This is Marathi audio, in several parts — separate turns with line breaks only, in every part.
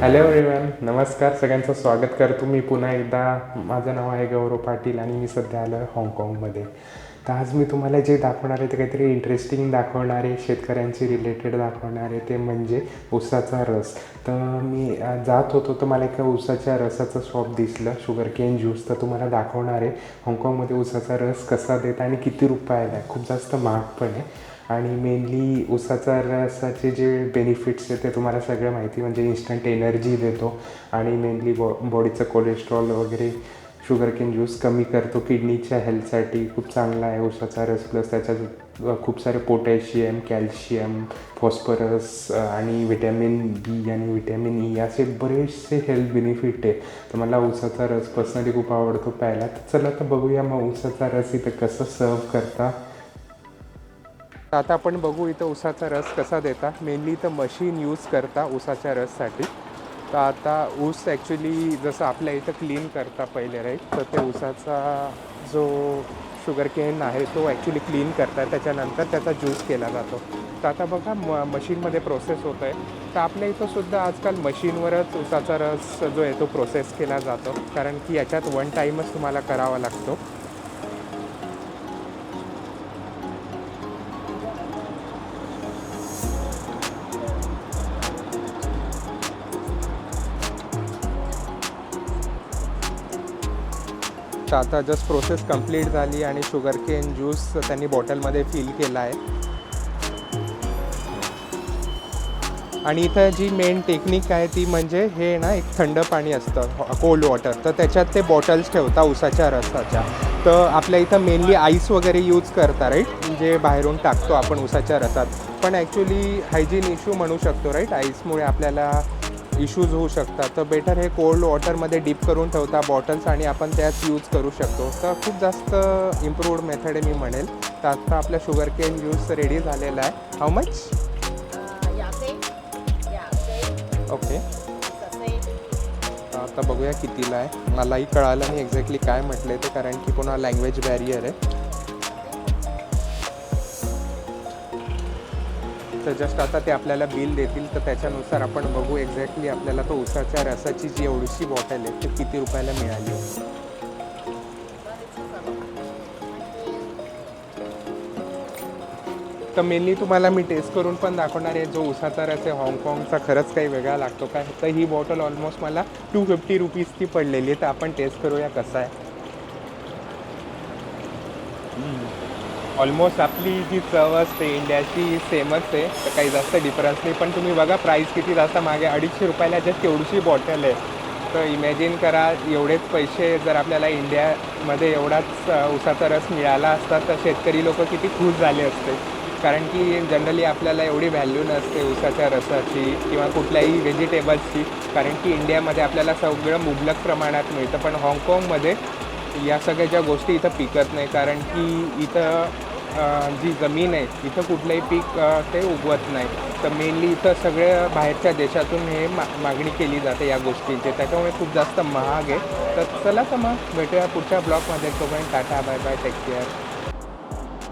हॅलो एव्हरीवन नमस्कार. सगळ्यांचं स्वागत करतो मी पुन्हा एकदा. माझं नाव आहे गौरव पाटील आणि मी सध्या आलो आहे हाँगकाँगमध्ये. तर आज मी तुम्हाला जे दाखवणार आहे ते काहीतरी इंटरेस्टिंग दाखवणार आहे शेतकऱ्यांशी रिलेटेड दाखवणार आहे. ते म्हणजे ऊसाचा रस. तर मी जात होतो तर मला एका ऊसाच्या रसाचं शॉप दिसलं. शुगर केन ज्यूस तर तुम्हाला दाखवणार आहे हाँगकाँगमध्ये ऊसाचा रस कसा देत आणि किती रुपयाला आहे. खूप जास्त महाग पण आहे. आणि मेनली उसाचा रसाचे जे बेनिफिट्स आहेत ते तुम्हाला सगळं माहिती म्हणजे इन्स्टंट एनर्जी देतो आणि मेनली बॉ बॉडीचं कोलेस्ट्रॉल वगैरे शुगर केन ज्यूस कमी करतो किडनीच्या हेल्थसाठी खूप चांगला आहे उसाचा रस. प्लस त्याच्यात खूप सारे पोटॅशियम कॅल्शियम फॉस्फरस आणि विटॅमिन बी आणि विटॅमिन ई e असे बरेचसे हेल्थ बेनिफिट आहे. तर मला उसाचा रस पर्सनली खूप आवडतो. प्यायला तर चला तर बघूया मग उसाचा रस इथं कसं सर्व करता. आता आपण बघू इथं ऊसाचा रस कसा देता. मेनली इथं मशीन यूज करता ऊसाच्या रससाठी. तर आता ऊस ॲक्च्युली जसं आपल्या इथं क्लीन करता पहिले राईट तर ते ऊसाचा जो शुगर केन आहे तो ॲक्च्युली क्लीन करतात त्याच्यानंतर त्याचा ज्यूस केला जातो. तर आता बघा म मशीनमध्ये प्रोसेस होत आहे. तर आपल्या इथं सुद्धा आजकाल मशीनवरच ऊसाचा रस जो आहे तो प्रोसेस केला जातो. कारण की याच्यात वन टाईमच तुम्हाला करावा लागतो. तर आता जस्ट प्रोसेस कंप्लीट झाली आणि शुगर केन ज्यूस त्यांनी बॉटलमध्ये फील केला आहे. आणि इथं जी मेन टेक्निक आहे ती म्हणजे हे ना एक थंड पाणी असतं कोल्ड वॉटर तर त्याच्यात ते बॉटल्स ठेवता उसाच्या रसाच्या. तर आपल्या इथं मेनली आईस वगैरे यूज करता राईट जे बाहेरून टाकतो आपण उसाच्या रसात. पण ॲक्च्युली हायजीन इश्यू म्हणू शकतो राईट आईसमुळे आपल्याला इश्यूज होऊ शकतात. तर बेटर हे कोल्ड वॉटरमध्ये डीप करून ठेवता बॉटल्स आणि आपण त्यात यूज करू शकतो. तर खूप जास्त इम्प्रूव्ड मेथड आहे मी म्हणेल. तर आता आपल्या शुगर केन ज्यूस रेडी झालेला आहे. हाऊ मच ओके आता बघूया कितीला आहे. मलाही कळालं नाही एक्झॅक्टली काय म्हटलं ते कारण की पुन्हा लँग्वेज बॅरियर आहे. तर जस्ट आता ते आपल्याला बिल देतील तर त्याच्यानुसार आपण बघू एक्झॅक्टली आपल्याला तो उसाच्या रसाची जी एवढीशी बॉटल आहे ती किती रुपयाला मिळाली तर मेनली तुम्हाला मी टेस्ट करून पण दाखवणार आहे जो उसाचा रस आहे हाँगकाँगचा खरंच काही वेगळा लागतो काय तर ही बॉटल ऑलमोस्ट मला टू फिफ्टी रुपीजची पडलेली आहे तर आपण टेस्ट करूया कसा आहे. ऑलमोस्ट आपली जी चव असते इंडियाची सेमच आहे तर काही जास्त डिफरन्स नाही. पण तुम्ही बघा प्राईस किती जास्त मागे अडीचशे रुपयाला जस्ट एवढीशी बॉटल आहे. तर इमॅजिन करा एवढेच पैसे जर आपल्याला इंडियामध्ये एवढाच उसाचा रस मिळाला असता तर शेतकरी लोक किती खुश झाले असते. कारण की जनरली आपल्याला एवढी व्हॅल्यू नसते उसाच्या रसाची किंवा कुठल्याही व्हेजिटेबल्सची कारण की इंडियामध्ये आपल्याला सगळं मुबलक प्रमाणात मिळतं. पण हाँगकाँगमध्ये या सगळ्या ज्या गोष्टी इथं पिकत नाही. कारण की इथं जी जमीन आहे इथं कुठलंही पीक ते उगवत नाही. तर मेनली इथं सगळ्या बाहेरच्या देशातून हे मा मागणी केली जाते या गोष्टींची. त्याच्यामुळे खूप जास्त महाग आहे. तर चला तर मग भेटूया पुढच्या ब्लॉगमध्ये. तोपर्यंत tata bye bye take care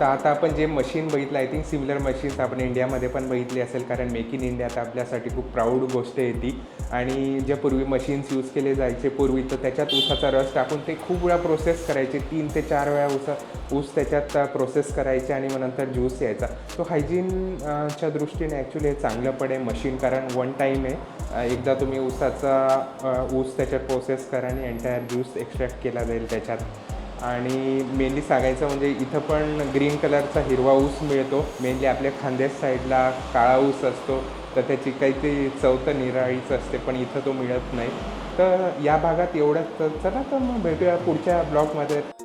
तर आता आपण जे मशीन बघितलं आय थिंक सिमिलर मशीन्स आपण इंडियामध्ये पण बघितली असेल कारण मेक इन इंडिया तर आपल्यासाठी खूप प्राऊड गोष्ट आहे ती. आणि जे पूर्वी मशीन्स यूज केले जायचे पूर्वी तर त्याच्यात ऊसाचा रस टाकून ते खूप वेळा प्रोसेस करायचे. तीन ते चार वेळा ऊसा ऊस त्याच्यात प्रोसेस करायचे आणि मग नंतर ज्यूस यायचा. तो हायजीनच्या दृष्टीने ॲक्च्युली हे चांगलं पडेल मशीन कारण वन टाईम आहे एकदा तुम्ही ऊसाचा ऊस त्याच्यात प्रोसेस करा आणि एंटायर ज्यूस एक्स्ट्रॅक्ट केला जाईल त्याच्यात. आणि मेनली सांगायचं म्हणजे इथं पण ग्रीन कलरचा हिरवा ऊस मिळतो. मेनली आपल्या खांद्याच साईडला काळा ऊस असतो. तर त्याची काही ती चव तर निराळीच असते पण इथं तो मिळत नाही. तर या भागात एवढंच. तर चला तर मग भेटूया पुढच्या ब्लॉगमध्ये.